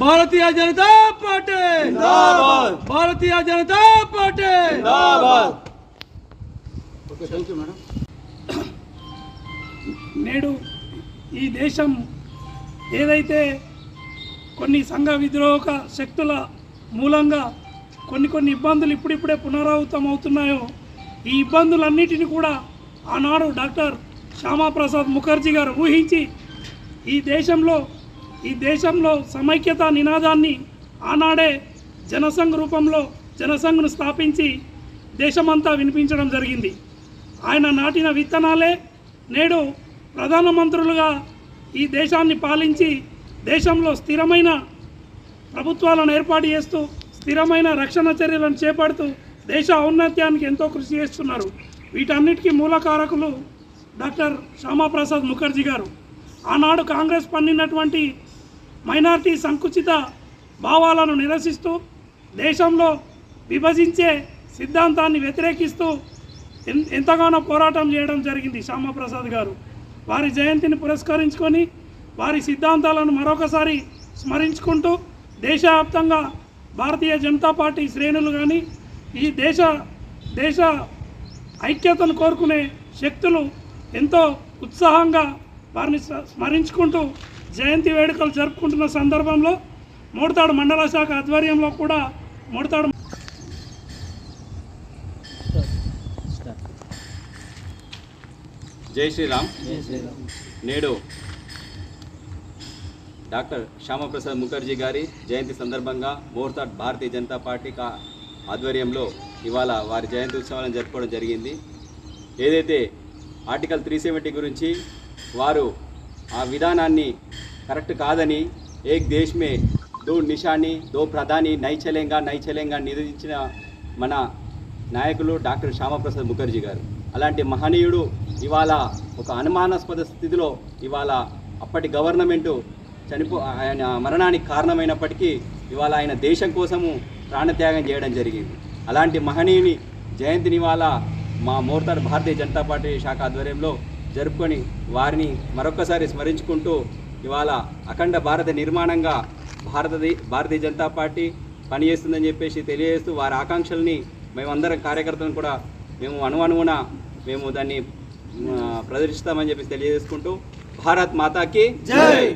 భారతీయ Janata party! Bharatiya Janata party! నేడు ఈ దేశం ఏదైతే కొన్ని సంఘ విద్రోహక శక్తుల మూలంగా కొన్ని కొన్ని ఇబ్బందులు ఇప్పుడిప్పుడే పునరావృతం అవుతున్నాయో ఈ ఇబ్బందులన్నిటిని కూడా ఆనాడు డాక్టర్ శ్యామాప్రసాద్ ముఖర్జీ గారు ఊహించి ఈ దేశంలో ఈ దేశంలో సమైక్యత నినాదాన్ని ఆనాడే జనసంఘ్ రూపంలో జనసంఘ్ను స్థాపించి దేశమంతా వినిపించడం జరిగింది. ఆయన నాటిన విత్తనాలే నేడు ప్రధానమంత్రులుగా ఈ దేశాన్ని పాలించి దేశంలో స్థిరమైన ప్రభుత్వాలను ఏర్పాటు చేస్తూ స్థిరమైన రక్షణ చర్యలను చేపడుతూ దేశ ఔన్నత్యానికి ఎంతో కృషి చేస్తున్నారు. వీటన్నిటికీ మూల కారకులు డాక్టర్ శ్యామాప్రసాద్ ముఖర్జీ గారు. ఆనాడు కాంగ్రెస్ పన్నినటువంటి మైనార్టీ సంకుచిత భావాలను నిరసిస్తూ దేశంలో విభజించే సిద్ధాంతాన్ని వ్యతిరేకిస్తూ ఎన్- ఎంతగానో పోరాటం చేయడం జరిగింది శ్యామప్రసాద్ గారు. వారి జయంతిని పురస్కరించుకొని వారి సిద్ధాంతాలను మరొకసారి స్మరించుకుంటూ దేశవ్యాప్తంగా భారతీయ జనతా పార్టీ శ్రేణులు కానీ ఈ దేశ దేశ ఐక్యతను కోరుకునే శక్తులు ఎంతో ఉత్సాహంగా వారిని స్మరించుకుంటూ జయంతి వేడుకలు జరుపుకుంటున్న సందర్భంలో మోడతాడు మండల శాఖ ఆధ్వర్యంలో కూడా మోడతాడు జై శ్రీరామ్. నేడు డాక్టర్ శ్యామప్రసాద్ ముఖర్జీ గారి జయంతి సందర్భంగా మోర్తాడ్ భారతీయ జనతా పార్టీ కా ఆధ్వర్యంలో ఇవాళ వారి జయంతి ఉత్సవాలను జరుపుకోవడం జరిగింది. ఏదైతే ఆర్టికల్ త్రీ సెవెంటీ గురించి వారు ఆ విధానాన్ని కరెక్ట్ కాదని ఏక్ దేశమే దో నిషాని దో ప్రధాని నైచల్యంగా నైచల్యంగా నై నిరోధించిన మన నాయకులు డాక్టర్ శ్యామప్రసాద్ ముఖర్జీ గారు. అలాంటి మహనీయుడు ఇవాళ ఒక అనుమానాస్పద స్థితిలో ఇవాళ అప్పటి గవర్నమెంటు చనిపో ఆయన మరణానికి కారణమైనప్పటికీ ఇవాళ ఆయన దేశం కోసము ప్రాణత్యాగం చేయడం జరిగింది. అలాంటి మహనీయుని జయంతిని ఇవాళ మా మోర్తాడ్ భారతీయ జనతా పార్టీ శాఖ ఆధ్వర్యంలో జరుపుకొని వారిని మరొకసారి స్మరించుకుంటూ ఇవాళ అఖండ భారత నిర్మాణంగా భారతదే భారతీయ జనతా పార్టీ పనిచేస్తుందని చెప్పేసి తెలియజేస్తూ వారి ఆకాంక్షల్ని మేమందరం కార్యకర్తలను కూడా మేము అణువణువున మేము దాన్ని ప్రదర్శిస్తామని చెప్పి తెలియజేసుకుంటూ భారత్ మాతాకి జై!